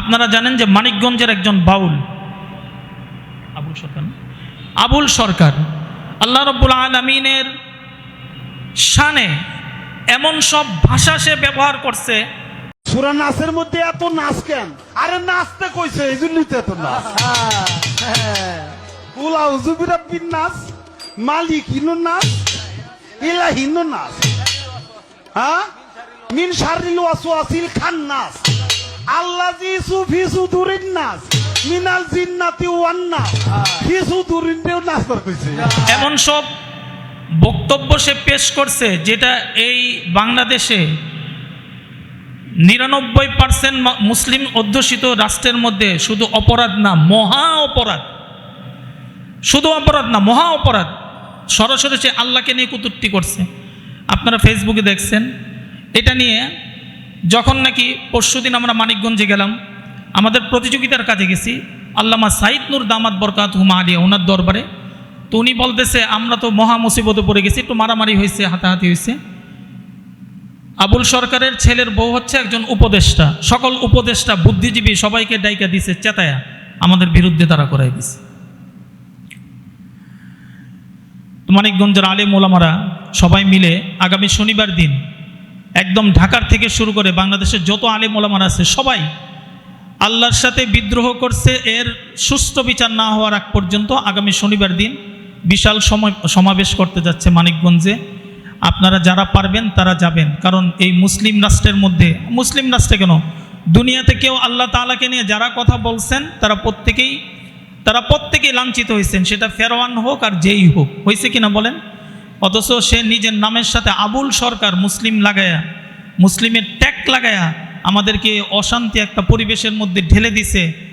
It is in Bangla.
আপনারা জানেন যে মানিকগঞ্জের একজন বাউল। আবুল সরকার? আবুল সরকার। আল্লাহ রব্বুল আলমিনের শানে এমন সব ভাষা সে ব্যবহার করছে। সুরা নাচের মধ্যে এত নাচ কেন? আরে নাচতে কইছে এই জন্যই তো এত নাচ। বিন নাচ? মালিক হিনো নাচ? ইলা হিনো নাচ? হ্যাঁ? মিন শারিল ওয়াসওয়াসিল খান নাচ। আল্লাহ কইছে এমন সব বক্তব্য সে পেশ করছে যেটা এই বাংলাদেশে নিরানব্বই পার্সেন্ট মুসলিম অধ্যুষিত রাষ্ট্রের মধ্যে শুধু অপরাধ না, মহা অপরাধ। শুধু অপরাধ না, মহা অপরাধ। সরাসরি সে আল্লাহকে নিয়ে কুতুর্তি করছে। আপনারা ফেসবুকে দেখছেন। এটা নিয়ে যখন নাকি পরশুদিন আমরা মানিকগঞ্জে গেলাম, আমাদের প্রতিযোগিতার কাজে গেছি, আল্লামা সাইদ নূর দামাত বরকাত হুমা আলিয়া ওনার দরবারে। তো উনি বলতেছে, আমরা তো মহা মুসিবতে পড়ে গেছি, একটু মারামারি হয়েছে, হাতাহাতি হয়েছে। আবুল সরকারের ছেলের বউ হচ্ছে একজন উপদেষ্টা। সকল উপদেষ্টা, বুদ্ধিজীবী সবাইকে ডাইকা দিছে, চেতায়া আমাদের বিরুদ্ধে তারা করাই দিছে। মানিকগঞ্জের আলেম ওলামারা সবাই মিলে আগামী শনিবার দিন একদম ঢাকার থেকে শুরু করে বাংলাদেশের যত আলেম ওলামারা আছে, সবাই আল্লাহর সাথে বিদ্রোহ করছে, এর সুষ্ঠু বিচার না হওয়ার আগ পর্যন্ত আগামী শনিবার দিন বিশাল সময়, সমাবেশ করতে যাচ্ছে মানিকগঞ্জে। আপনারা যারা পারবেন তারা যাবেন, কারণ এই মুসলিম রাষ্ট্রের মধ্যে, মুসলিম রাষ্ট্রে কেন? দুনিয়াতে কেউ আল্লাহ তাআলাকে নিয়ে যারা কথা বলছেন, তারা প্রত্যেকেই তারা প্রত্যেকেই লাঞ্ছিত হয়েছেন, সেটা ফেরওয়ান হোক আর যেই হোক। হয়েছে কিনা বলেন? অথচ সে নিজের নামের সাথে আবুল সরকার মুসলিম লাগায়া, মুসলিমের ট্যাগ লাগায়া আমাদেরকে অশান্তি একটা পরিবেশের মধ্যে ঢেলে দিছে।